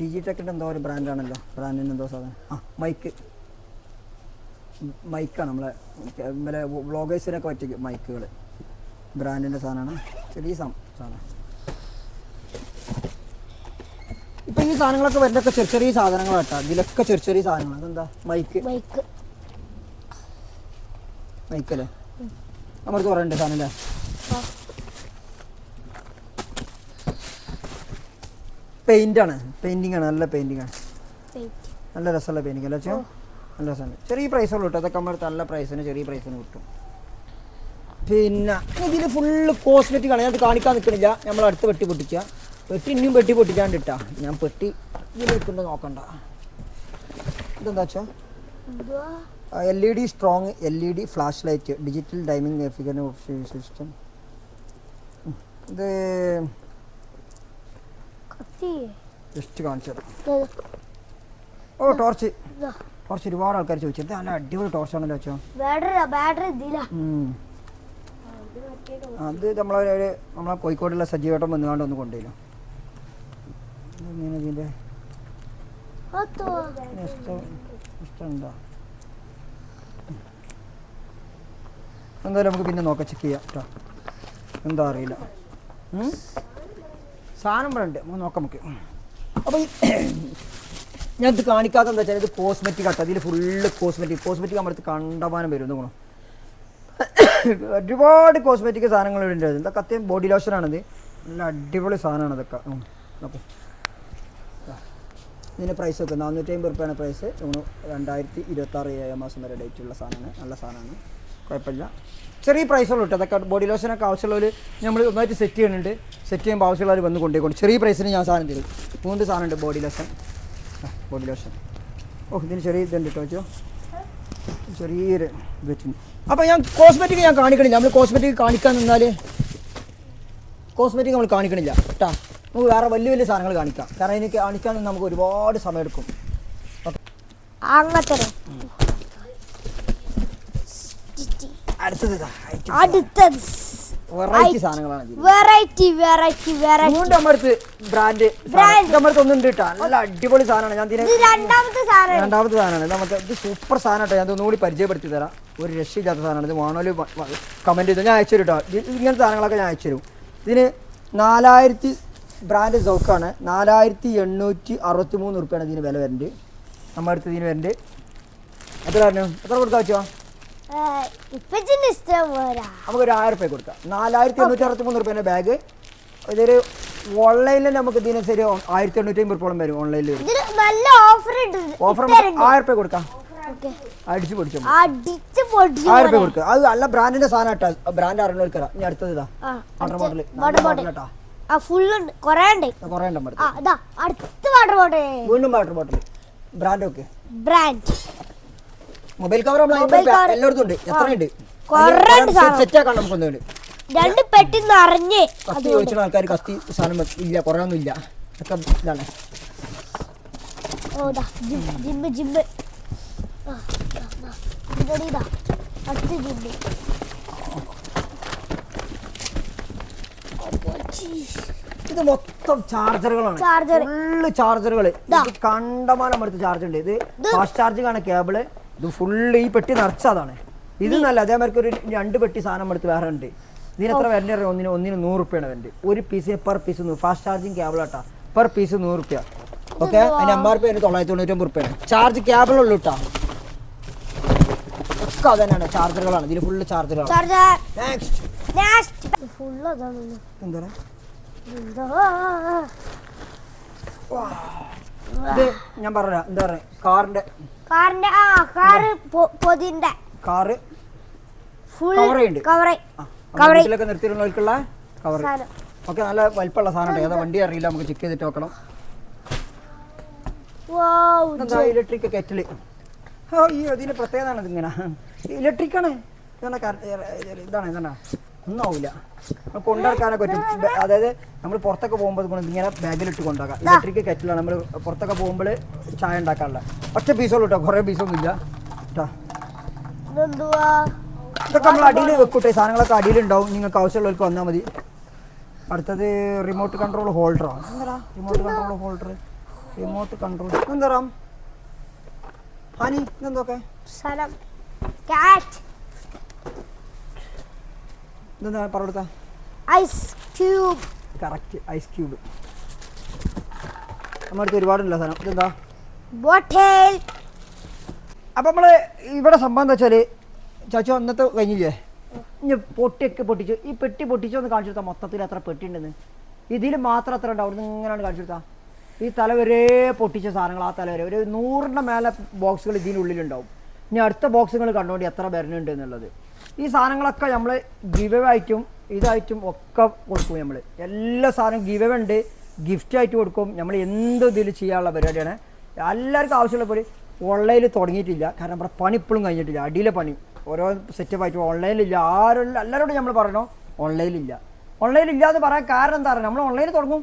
ഡിജിടെക്കിന്റെ എന്തോ ഒരു ബ്രാൻഡാണല്ലോ ബ്രാൻഡിന് എന്തോ സാധനം. ആ മൈക്ക് മൈക്കാണ് നമ്മളെ നമ്മളെ വ്ളോഗേഴ്സിനൊക്കെ പറ്റിക്കും മൈക്കുകൾ ബ്രാൻഡിന്റെ സാധനമാണ്. ചെറിയ സാധനം. ഇപ്പം ഈ സാധനങ്ങളൊക്കെ വരുന്നൊക്കെ ചെറിയ ചെറിയ സാധനങ്ങളാട്ടോ ഇതിലൊക്കെ ചെറിയ ചെറിയ സാധനങ്ങൾ അതെന്താ? മൈക്ക് മൈക്ക് മൈക്കല്ലേ നമ്മുടെ കുറേ ഉണ്ട് സാധനം അല്ലേ? ആ. പെയിന്റ് ആണ്. പെയിന്റിംഗ് ആണ്. നല്ല പെയിന്റിംഗ് ആണ്. നല്ല രസമുള്ള പെയിന്റിംഗ് അല്ലേ വെച്ചോ നല്ല രസമുണ്ട്. ചെറിയ പ്രൈസ് ഉള്ളൂ കേട്ടോ. അതൊക്കെ നമ്മുടെ നല്ല പ്രൈസിന് ചെറിയ പ്രൈസിന് കിട്ടും. പിന്നെ ഇതിൽ ഫുള്ള് കോസ്മെറ്റിക് ആണ്. ഞാനത് കാണിക്കാൻ നിൽക്കണില്ല നമ്മൾ അടുത്ത് പെട്ടി പൊട്ടിക്കുക പെട്ടി ഇനിയും പെട്ടി പൊട്ടിക്കാണ്ട് ഇട്ടാ. ഞാൻ പെട്ടി ഇതിൽ നിൽക്കുന്നത് നോക്കണ്ട. ഇതെന്താ വെച്ചാ എന്തുവാ? L E D strong L E D flash light digital timing system ഇത് ജസ്റ്റ് കാണിച്ചത്. ദാ, ഓ ടോർച്ച്. ടോർച്ച് ഒരുപാട് ആൾക്കാർ ചോദിച്ചത് നല്ല അടിപൊളി വെച്ചോ ബാറ്ററി ബാറ്ററി ഇതില. അത് നമ്മളൊരു നമ്മളെ കോഴിക്കോടുള്ള സജീവേട്ടം വന്നുകൊണ്ട് ഒന്ന് കൊണ്ടുവരും ഇങ്ങനെ ഇതിന്റെ ഇഷ്ടം ഇഷ്ടമുണ്ടോ? എന്തായാലും നമുക്ക് പിന്നെ നോക്കാം ചെക്ക് ചെയ്യാം കേട്ടോ എന്താ അറിയില്ല? സാധനം ഇവിടെ ഉണ്ട് നോക്കാം നമുക്ക്. അപ്പോൾ ഞാൻ ഇത് കാണിക്കാത്ത എന്താ വെച്ചാൽ ഇത് കോസ്മെറ്റിക് ആട്ടോ. അതിൽ ഫുള്ള് കോസ്മെറ്റിക് കോസ്മെറ്റിക് നമ്മുടെ അടുത്ത് കണ്ടമാനം വരും. എന്ന് ഒരുപാട് കോസ്മെറ്റിക് സാധനങ്ങൾ ഇവിടെ ഉണ്ട്. ഇതൊക്കെ അത്യാവശ്യം ബോഡി ലോഷനാണിത് നല്ല അടിപൊളി സാധനമാണ് ഇതൊക്കെ. ഓക്കെ ഇതിന്റെ പ്രൈസ് ഒക്കെ നാനൂറ്റി അമ്പത് പ്രൈസ് രണ്ടായിരത്തി ഇരുപത്താറ് ഏഴാം മാസം വരെ ഡേറ്റ് ഉള്ള സാധനമാണ്. നല്ല സാധനമാണ്. കുഴപ്പമില്ല. ചെറിയ പ്രൈസുള്ളൂ കേട്ടോ അതൊക്കെ ബോഡി ലോഷനൊക്കെ ആവശ്യമുള്ളവർ നമ്മൾ ഒന്നായിട്ട് സെറ്റ് ചെയ്യുന്നുണ്ട്. സെറ്റ് ചെയ്യുമ്പോൾ ആവശ്യമുള്ളവർ വന്ന് കൊണ്ടുപോയിക്കൊണ്ട് ചെറിയ പ്രൈസിന് ഞാൻ സാധനം തരും. മൂന്ന് സാധനമുണ്ട് ബോഡി ലോഷൻ ബോഡി ലോഷൻ ഓ ഇതിന് ചെറിയ ഇതുണ്ട് കേട്ടോ വെച്ചോ. ചെറിയൊരു വെച്ചു അപ്പോൾ ഞാൻ കോസ്മെറ്റിക് ഞാൻ കാണിക്കണില്ല. നമ്മൾ കോസ്മെറ്റിക് കാണിക്കാൻ നിന്നാൽ കോസ്മെറ്റിക് നമ്മൾ കാണിക്കണില്ല കേട്ടോ നമുക്ക് വേറെ വലിയ വലിയ സാധനങ്ങൾ കാണിക്കാം. കാരണം എനിക്ക് കാണിക്കാൻ നമുക്ക് ഒരുപാട് സമയം എടുക്കും. അങ്ങനത്തെ അടുത്തത് വെറൈറ്റി സാധനങ്ങളാണ് വെറൈറ്റി വെറൈറ്റി വെറൈറ്റി നമ്മുടെ ബ്രാൻഡ്. നമ്മുടെ ഒന്നുണ്ട് കേട്ടോ. നല്ല അടിപൊളി സാധനമാണ്. ഞാൻ രണ്ടാമത്തെ സാധനം. രണ്ടാമത്തെ സാധനമാണ്. നമുക്ക് ഇത് സൂപ്പർ സാധനം കേട്ടോ. ഞാൻ ഒന്നുകൂടി പരിചയപ്പെടുത്തി തരാം. ഒരു രക്ഷയില്ലാത്ത സാധനമാണ്. ഇത് വേണോൽ കമന്റ് ചെയ്തു. ഞാൻ അയച്ചു കേട്ടോ. ഇങ്ങനത്തെ സാധനങ്ങളൊക്കെ ഞാൻ അയച്ചു തരും. ഇതിന് നാലായിരത്തി ബ്രാൻഡ് സോക്കാണ് നാലായിരത്തി എണ്ണൂറ്റി അറുപത്തി മൂന്ന് റുപ്യാണ് ഇതിന് വില വരുന്നുണ്ട് നമ്മുടെ അടുത്ത് ഇതിന് വരുന്നുണ്ട് എത്ര പറഞ്ഞു എത്ര കൊടുത്താ പോരാ നമുക്കൊരു ആയിരം റുപ്യ കൊടുക്കാം നാലായിരത്തി എണ്ണൂറ്റി അറുപത്തി മൂന്ന് റുപ്യേന്റെ ബാഗ്. ഇതൊരു ഓൺലൈനിൽ നമുക്ക് ഇതിന് ശരി ആയിരത്തി എണ്ണൂറ്റി അമ്പത് വരും. ഓൺലൈനിൽ നല്ല ഓഫർ ഓഫർ ആയിരം റുപ്യ കൊടുക്കാം. അടിച്ചു പിടിച്ചോ ആയിരം റുപ്യ കൊടുക്കുക അത് നല്ല ബ്രാൻഡിന്റെ സാധനം കേട്ടോ ബ്രാൻഡ് അറിയണവർക്കറാം ഇനി അടുത്തത് ഇതാ. ബോട്ടിൽ കേട്ടോ വാട്ടർ ബോട്ടിൽ വീണ്ടും water bottle brand okay brand mobile cover എല്ലായിടത്തും ഉണ്ട് എത്രയുണ്ട് സെറ്റ് ആക്കാൻ രണ്ട് പെട്ടി നിറഞ്ഞ് കത്തി ചോദിച്ചിട്ട് ആൾക്കാർ കത്തി സാധനം ഇല്ല കുറേ ഒന്നും ഇല്ല. ഒക്കെ ഇതാണ്. ഇതാ ജിമ്മ് ജിമ്മ് അടുത്ത ജിമ്മ് മൊത്തം ചാർജറുകളാണ്. ഫുള്ള് ചാർജറുകൾ കണ്ടമാനം എടുത്ത് ചാർജ് ഉണ്ട്. ഇത് ഫാസ്റ്റ് ചാർജിംഗ് ആണ് കേബിൾ ഇത് ഫുള്ള് ഈ പെട്ടി നിറച്ചതാണ് ഇത് നല്ല അതേമാതിരി ഒരു രണ്ട് പെട്ടി സാധനം എടുത്ത് വേറെ ഉണ്ട്. ഇതിന് എത്ര അറിയാം? ഒന്നിന് ഒന്നിന് നൂറ് റുപ്യാണ് വരണ്ട്. ഒരു പീസിന് per piece fast charging cable ആട്ടാ. പെർ പീസ് നൂറ് റുപ്യ. ഓക്കെ അതിന് എം ആർ പി അതിന് തൊള്ളായിരത്തി തൊണ്ണൂറ്റൊമ്പത് റുപ്യാണ് ചാർജ് ഉള്ളു കേട്ടോ ഒക്കെ അത് തന്നെയാണ് ചാർജറുകളാണ് ഇതിൽ ഫുള്ള് ചാർജറുകളാണ് എന്താ ഇത് ഞാൻ പറഞ്ഞ എന്താ പറയാ കാറിന്റെ. കാറിന്റെ ആ കാറ് പൊതിന്റെ. കാറ് ഫുൾ Cover ചെയ്യുന്നുണ്ട്. കവർ ആ Cover. നിർത്തിയിരുന്നവർക്കുള്ള കവർ ഓക്കെ നല്ല വലിപ്പമുള്ള സാധനം ഏതാ വണ്ടി അറിയില്ല നമുക്ക് ചെക്ക് ചെയ്തിട്ട് നോക്കണം. ഇലക്ട്രിക് കെറ്റിൽ ഓ ഈ ഇതിന് പ്രത്യേകത ഇങ്ങനെ ഇലക്ട്രിക് ആണ്. ഇതാണ് ഇതാണ് ഇതാണ്. ഒന്നും ആവില്ല പറ്റും. അതായത് നമ്മൾ പുറത്തൊക്കെ പോകുമ്പോൾ കൊണ്ട് ഇങ്ങനെ ബാഗിലിട്ട് കൊണ്ടുപോകാം ഇലക്ട്രിക് കെറ്റിലാണ് നമ്മൾ പുറത്തൊക്കെ പോകുമ്പോൾ ചായ ഉണ്ടാക്കാനുള്ള ഒറ്റ പീസുള്ളൂ കേട്ടോ കുറേ പീസൊന്നും ഇല്ല കേട്ടോ ഇതൊക്കെ നമ്മൾ അടിയിൽ വെക്കൂട്ടെ. സാധനങ്ങളൊക്കെ അടിയിലുണ്ടാവും നിങ്ങൾക്ക് ആവശ്യമുള്ളവർക്ക് വന്നാൽ മതി. അടുത്തത് റിമോട്ട് കൺട്രോൾ ഹോൾഡറോ എന്താ remote control holder remote control എന്താ ഹാനി ഇതെന്തൊക്കെ? സ്ഥലം. ഇതെന്താ പറഞ്ഞെടുത്ത ice cube correct ice cube നമ്മുടെ അടുത്ത് ഒരുപാടുള്ള സാധനം. ഇതെന്താ? ബോട്ടേൽ അപ്പം നമ്മൾ ഇവിടെ സംഭവം എന്താ വെച്ചാൽ ചാച്ചോ അന്നത്തെ കഴിഞ്ഞില്ലേ? ഇനി പൊട്ടിയൊക്കെ പൊട്ടിച്ചു ഈ പെട്ടി പൊട്ടിച്ചു ഒന്ന് കാണിച്ചു കൊടുത്താൽ മൊത്തത്തിൽ എത്ര പെട്ടി ഉണ്ടെന്ന്. ഇതിൽ മാത്രം അത്ര ഉണ്ട് അവിടുന്ന് ഇങ്ങനെയാണ് കാണിച്ചു കൊടുത്താൽ ഈ തല വരെ പൊട്ടിച്ച സാധനങ്ങൾ ആ തല വരെ. ഒരു നൂറിന്റെ മേലെ ബോക്സുകൾ ഇതിനുള്ളിലുണ്ടാവും. ഇനി അടുത്ത ബോക്സുകൾ കണ്ടുകൊണ്ട് എത്ര വരണുണ്ട് എന്നുള്ളത്. ഈ സാധനങ്ങളൊക്കെ നമ്മൾ ഗിവ് ആയിട്ടും ഇതായിട്ടും ഒക്കെ കൊടുക്കും നമ്മൾ എല്ലാ സാധനവും ഗിവ് ഉണ്ട് ഗിഫ്റ്റ് ആയിട്ട് കൊടുക്കും. നമ്മൾ എന്ത് ഇതിൽ ചെയ്യാനുള്ള പരിപാടിയാണ്. എല്ലാവർക്കും ആവശ്യമുള്ള പോലെ ഓൺലൈനിൽ തുടങ്ങിയിട്ടില്ല. കാരണം നമ്മുടെ പണി ഇപ്പോഴും കഴിഞ്ഞിട്ടില്ല. അടിയിലെ പണി. ഓരോ സെറ്റപ്പായിട്ട് ഓൺലൈനിലില്ല ആരും എല്ലാവരോടും നമ്മൾ പറയണോ? ഓൺലൈനിലില്ല ഓൺലൈനിലില്ല എന്ന് പറയാൻ കാരണം എന്താ പറയുക നമ്മൾ ഓൺലൈനിൽ തുടങ്ങും.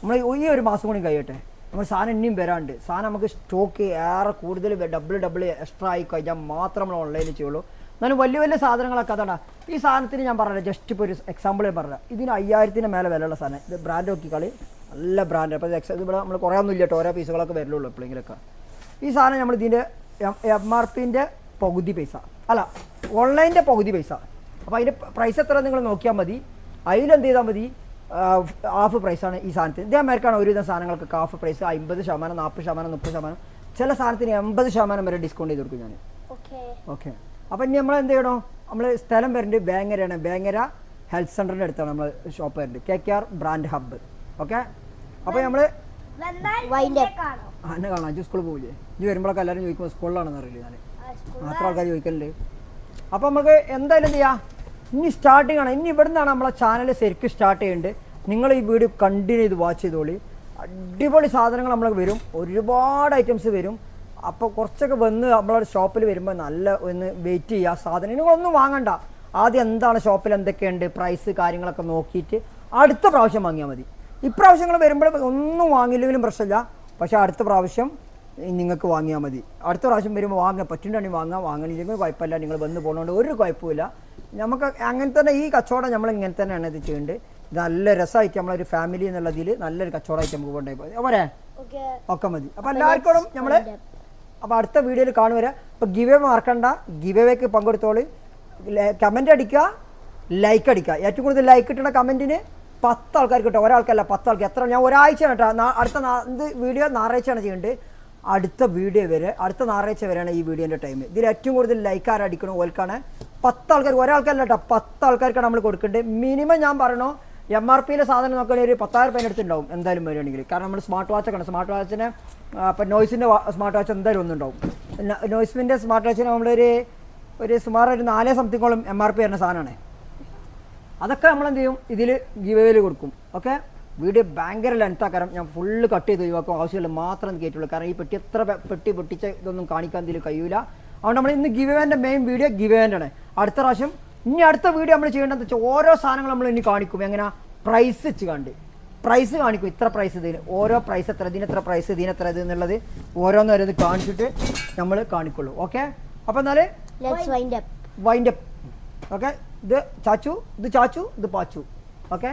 നമ്മൾ ഈ ഒരു മാസം കൂടി കഴിയട്ടെ. നമ്മൾ സാധനം ഇനിയും വരാണ്ട്. സാധനം നമുക്ക് സ്റ്റോക്ക് ഏറെ കൂടുതൽ ഡബിൾ ഡബിൾ എക്സ്ട്രാ ആയി കഴിഞ്ഞാൽ മാത്രം നമ്മൾ ഓൺലൈനിൽ ചെയ്യുള്ളൂ. എന്നാലും വലിയ വലിയ സാധനങ്ങളൊക്കെ അതാണ്. ഈ സാധനത്തിന് ഞാൻ പറഞ്ഞത് ജസ്റ്റ് ഇപ്പോൾ ഒരു എക്സാമ്പിൾ ഞാൻ പറഞ്ഞത്. ഇതിന് അയ്യായിരത്തിന് മേലെ വിലയുള്ള സാധനം. ഇത് ബ്രാൻഡ് നോക്കിക്കളി നല്ല ബ്രാൻഡ് അപ്പോൾ ഇത് ഇവിടെ നമ്മൾ കുറേ ഒന്നും ഇല്ല കേട്ടോ. ഓരോ പീസുകളൊക്കെ വരുള്ളൂ എപ്പോഴെങ്കിലൊക്കെ ഈ സാധനം നമ്മൾ ഇതിന്റെ എം ആർ പിന്റെ പകുതി പൈസ. അല്ല ഓൺലൈന്റെ പകുതി പൈസ. അപ്പോൾ അതിന്റെ പ്രൈസ് എത്ര നിങ്ങൾ നോക്കിയാൽ മതി. അതിലെന്ത് ചെയ്താൽ മതി? ഹാഫ് പ്രൈസാണ് ഈ സാധനത്തിന്. ഇതേ അമേരിക്കാണ് ഒരുവിധം സാധനങ്ങൾക്ക് ഹാഫ് പ്രൈസ് അമ്പത് ശതമാനം നാൽപ്പത് ശതമാനം മുപ്പത് ശതമാനം. ചില സാധനത്തിന് എൺപത് ശതമാനം വരെ ഡിസ്കൗണ്ട് ചെയ്ത് കൊടുക്കും ഞാൻ ഓക്കെ അപ്പം ഇനി നമ്മൾ എന്ത് ചെയ്യണോ? നമ്മൾ സ്ഥലം വരുന്നത് ബാങ്കരയാണ് ബാങ്കര ഹെൽത്ത് സെന്ററിന്റെ അടുത്താണ് നമ്മൾ ഷോപ്പ് വരുന്നത് K K R brand hub. Okay? അപ്പോൾ നമ്മൾ വൈൻഡ് എന്നെ കാണാം. അഞ്ച് സ്കൂളിൽ പോകില്ലേ ഇനി വരുമ്പോഴൊക്കെ എല്ലാവരും ചോദിക്കുമ്പോൾ സ്കൂളിലാണെന്ന് അറിയില്ല ഞാൻ മാത്രം ആൾക്കാർ ചോദിക്കലുണ്ട് അപ്പോൾ നമുക്ക് എന്തായാലും എന്ത് ചെയ്യാം? ഇനി സ്റ്റാർട്ടിങ് ആണ് ഇനി ഇവിടുന്നാണ് നമ്മളെ ചാനൽ ശരിക്കും സ്റ്റാർട്ട് ചെയ്യേണ്ടത് നിങ്ങൾ ഈ വീഡിയോ കണ്ടിന്യൂ ചെയ്ത് വാച്ച് ചെയ്തോളി. അടിപൊളി സാധനങ്ങൾ നമ്മൾ വരും. ഒരുപാട് ഐറ്റംസ് വരും. അപ്പോൾ കുറച്ചൊക്കെ വന്ന് നമ്മളൊരു ഷോപ്പിൽ വരുമ്പോൾ നല്ല ഒന്ന് വെയിറ്റ് ചെയ്യുക സാധനം നിങ്ങളൊന്നും വാങ്ങണ്ട. ആദ്യം എന്താണ് ഷോപ്പിൽ എന്തൊക്കെയുണ്ട്? പ്രൈസ് കാര്യങ്ങളൊക്കെ നോക്കിയിട്ട് അടുത്ത പ്രാവശ്യം വാങ്ങിയാൽ മതി. ഇപ്രാവശ്യങ്ങൾ വരുമ്പോൾ ഒന്നും വാങ്ങില്ലെങ്കിലും പ്രശ്നമില്ല. പക്ഷേ അടുത്ത പ്രാവശ്യം നിങ്ങൾക്ക് വാങ്ങിയാൽ മതി. അടുത്ത പ്രാവശ്യം വരുമ്പോൾ വാങ്ങാൻ പറ്റുന്നുണ്ടെങ്കിൽ വാങ്ങാം. വാങ്ങണില്ലെങ്കിൽ കുഴപ്പമില്ല. നിങ്ങൾ വന്ന് പോകുന്നതുകൊണ്ട് ഒരു കുഴപ്പമില്ല നമുക്ക് അങ്ങനെ തന്നെ ഈ കച്ചവടം നമ്മൾ ഇങ്ങനെ തന്നെയാണ് ഇത് ചെയ്യേണ്ടത് നല്ല രസമായിട്ട് നമ്മളൊരു ഫാമിലി എന്നുള്ളതിൽ നല്ലൊരു കച്ചവടമായിട്ട് നമുക്ക് കൊണ്ടുപോയി പോരെ? ഒക്കെ മതി. അപ്പം എല്ലാവർക്കും നമ്മൾ അപ്പോൾ അടുത്ത വീഡിയോയിൽ കാണുവരെ. അപ്പോൾ ഗിവേ മറക്കണ്ട. എവേക്ക് പങ്കെടുത്തോളി. കമന്റ് അടിക്കുക. ലൈക്ക് അടിക്കുക. ഏറ്റവും കൂടുതൽ ലൈക്ക് കിട്ടുന്ന കമന്റിന് പത്ത് ആൾക്കാർക്ക് കിട്ടും. ഒരാൾക്കല്ല പത്ത് ആൾക്ക് എത്ര ഞാൻ ഒരാഴ്ച കേട്ടോ. അടുത്ത ഇത് വീഡിയോ ഞായറാഴ്ചയാണ് ചെയ്യേണ്ടത് അടുത്ത വീഡിയോ വരെ അടുത്ത ഞായറാഴ്ച വരെയാണ് ഈ വീഡിയോന്റെ ടൈം ഇതിൽ ഏറ്റവും കൂടുതൽ ലൈക്ക് ആരടിക്കണോ ഓൽക്കാണ്. പത്ത് ആൾക്കാർ ഒരാൾക്കല്ല കേട്ടോ. പത്ത് ആൾക്കാർക്കാണ് നമ്മൾ കൊടുക്കേണ്ടത് മിനിമം ഞാൻ പറയണോ എം ആർ പിയിലെ സാധനം നോക്കുകയാണെങ്കിൽ ഒരു പത്തായിരം രൂപ അടുത്തുണ്ടാവും എന്തായാലും വരികയാണെങ്കിൽ കാരണം നമ്മൾ സ്മാർട്ട് വാച്ച് ഒക്കെ സ്മാർട്ട് വാച്ചിന് അപ്പം നോയ്സിന്റെ സ്മാർട്ട് വാച്ച് എന്തായാലും ഒന്നുണ്ടാവും. നോയ്സിന്റെ സ്മാർട്ട് വാച്ചിന് നമ്മളൊരു ഒരു സുമാർ ഒരു നാലേ സംതിങ്ങോളം എം ആർ പി വരുന്ന സാധനമാണ്. അതൊക്കെ നമ്മൾ എന്ത് ചെയ്യും? ഇതിൽ ഗിവേയിൽ കൊടുക്കും. ഓക്കെ വീഡിയോ ഭയങ്കര ലെൻത്താക്കാരം ഞാൻ ഫുള്ള് കട്ട് ചെയ്ത് ഒഴിവാക്കും. ആവശ്യമില്ല മാത്രം കയറ്റുള്ളൂ. കാരണം ഈ പെട്ടി എത്ര പെട്ടി പൊട്ടിച്ച ഇതൊന്നും കാണിക്കാൻ ഇതിൽ കഴിയൂല. അതുകൊണ്ട് നമ്മൾ ഇന്ന് ഗിവേന്റെ മെയിൻ വീഡിയോ ഗിവേന്റെ ആണ് അടുത്ത പ്രാവശ്യം ഇനി അടുത്ത വീഡിയോ നമ്മൾ ചെയ്യേണ്ടതെന്ന് വെച്ചാൽ ഓരോ സാധനങ്ങൾ നമ്മൾ ഇനി കാണിക്കും. എങ്ങനെ? പ്രൈസ് വെച്ച് കണ്ട്. പ്രൈസ് കാണിക്കും. ഇത്ര പ്രൈസ് ഇതിന്. ഓരോ പ്രൈസ് എത്ര ഇതിന് എത്ര പ്രൈസ് ഇതിന് എത്ര ഇത് എന്നുള്ളത് ഓരോന്നോരോന്ന് കാണിച്ചിട്ട് നമ്മൾ കാണിക്കുള്ളൂ. ഓക്കെ എന്നാൽ അപ്പ് വൈൻഡ് അപ്പ് ഓക്കെ ഇത് ചാച്ചു ഇത് ചാച്ചു ഇത് പാച്ചു. ഓക്കെ